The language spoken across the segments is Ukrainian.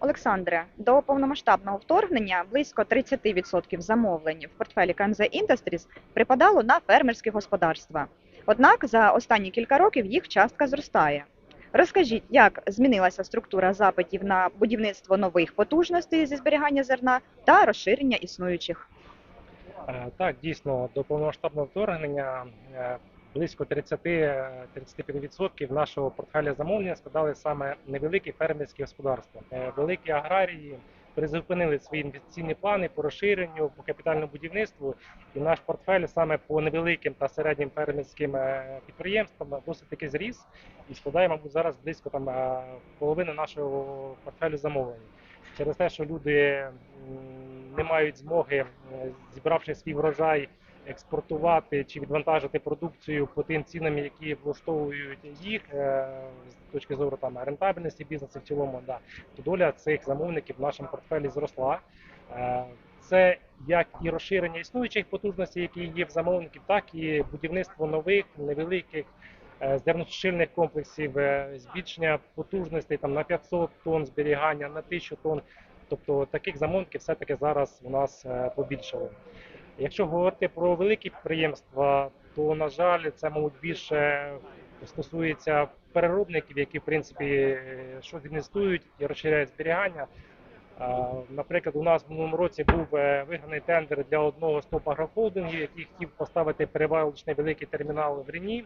Олександре, до повномасштабного вторгнення близько 30% замовлень в портфелі КМЗ Industries припадало на фермерські господарства. Однак за останні кілька років їх частка зростає. Розкажіть, як змінилася структура запитів на будівництво нових потужностей зі зберігання зерна та розширення існуючих? Е, Так, дійсно, до повномасштабного вторгнення е, близько 30-35% нашого портфеля замовлення складали саме невеликі фермерські господарства. Е, Великі аграрії призупинили свої інвестиційні плани по розширенню, по капітальному будівництву, і наш портфель саме по невеликим та середнім фермерським е, підприємствам досить таки зріс і складає, мабуть, зараз близько там е, половини нашого портфелю замовлень. Через те, що люди не мають змоги, е, зібравши свій врожай, експортувати чи відвантажити продукцію по тим цінам, які влаштовують їх е, з точки зору там рентабельності бізнесу в цілому, да, то доля цих замовників в нашому портфелі зросла. Е, Це як і розширення існуючих потужностей, які є в замовників, так і будівництво нових невеликих зерносушильних комплексів, збільшення потужностей там на 500 тонн зберігання, на 1000 тонн. Тобто таких замовників все-таки зараз у нас е, побільшало. Якщо говорити про великі підприємства, то на жаль, це мабуть більше стосується переробників, які в принципі е, щось інвестують і розширяють зберігання. Наприклад, у нас в минулому році був е, виграний тендер для одного з топ агрохолдингів, який хотів поставити перевалочний великий термінал в Рені.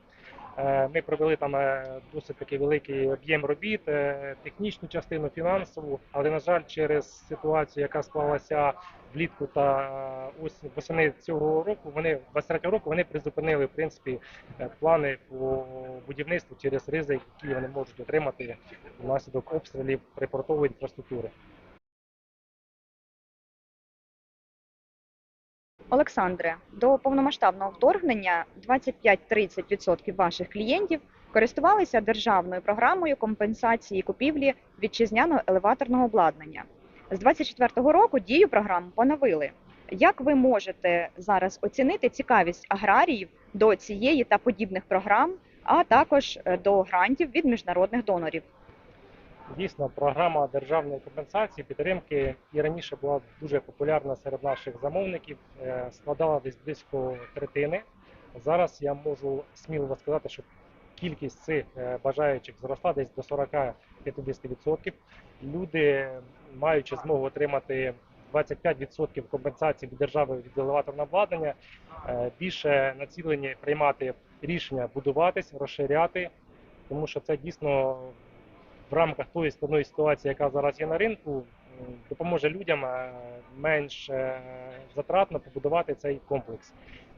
Е, Ми провели там е, досить такий великий об'єм робіт, е, технічну частину, фінансову, але на жаль, через ситуацію, яка склалася влітку та восени цього року, вони 23 року вони призупинили в принципі плани по будівництву через ризик, які вони можуть отримати внаслідок обстрілів припортової інфраструктури. Олександре, до повномасштабного вторгнення 25-30% ваших клієнтів користувалися державною програмою компенсації купівлі вітчизняного елеваторного обладнання. З 24-го року дію програму поновили. Як ви можете зараз оцінити цікавість аграріїв до цієї та подібних програм, а також е, до грантів від міжнародних донорів? Дійсно, програма державної компенсації підтримки і раніше була дуже популярна серед наших замовників, е, складала десь близько третини. Зараз я можу сміливо сказати, що кількість цих е, бажаючих зросла десь до 40-50%. Люди, маючи змогу отримати 25% компенсації від держави від елеваторного обладнання, е, більше націлені приймати рішення будуватись, розширяти, тому що це дійсно в рамках тої складної ситуації, яка зараз є на ринку, допоможе людям е, менш е, затратно побудувати цей комплекс.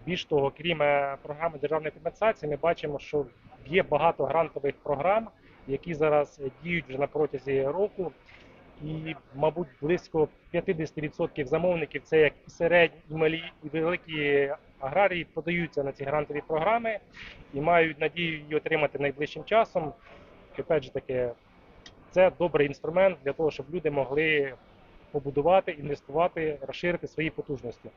Більш того, крім е, програми державної компенсації, ми бачимо, що є багато грантових програм, які зараз діють вже на протязі року. І, мабуть, близько 50% замовників це як середні, малі, і великі аграрії подаються на ці грантові програми і мають надію її отримати найближчим часом. Опять же таки, це добрий інструмент для того, щоб люди могли побудувати, інвестувати, розширити свої потужності.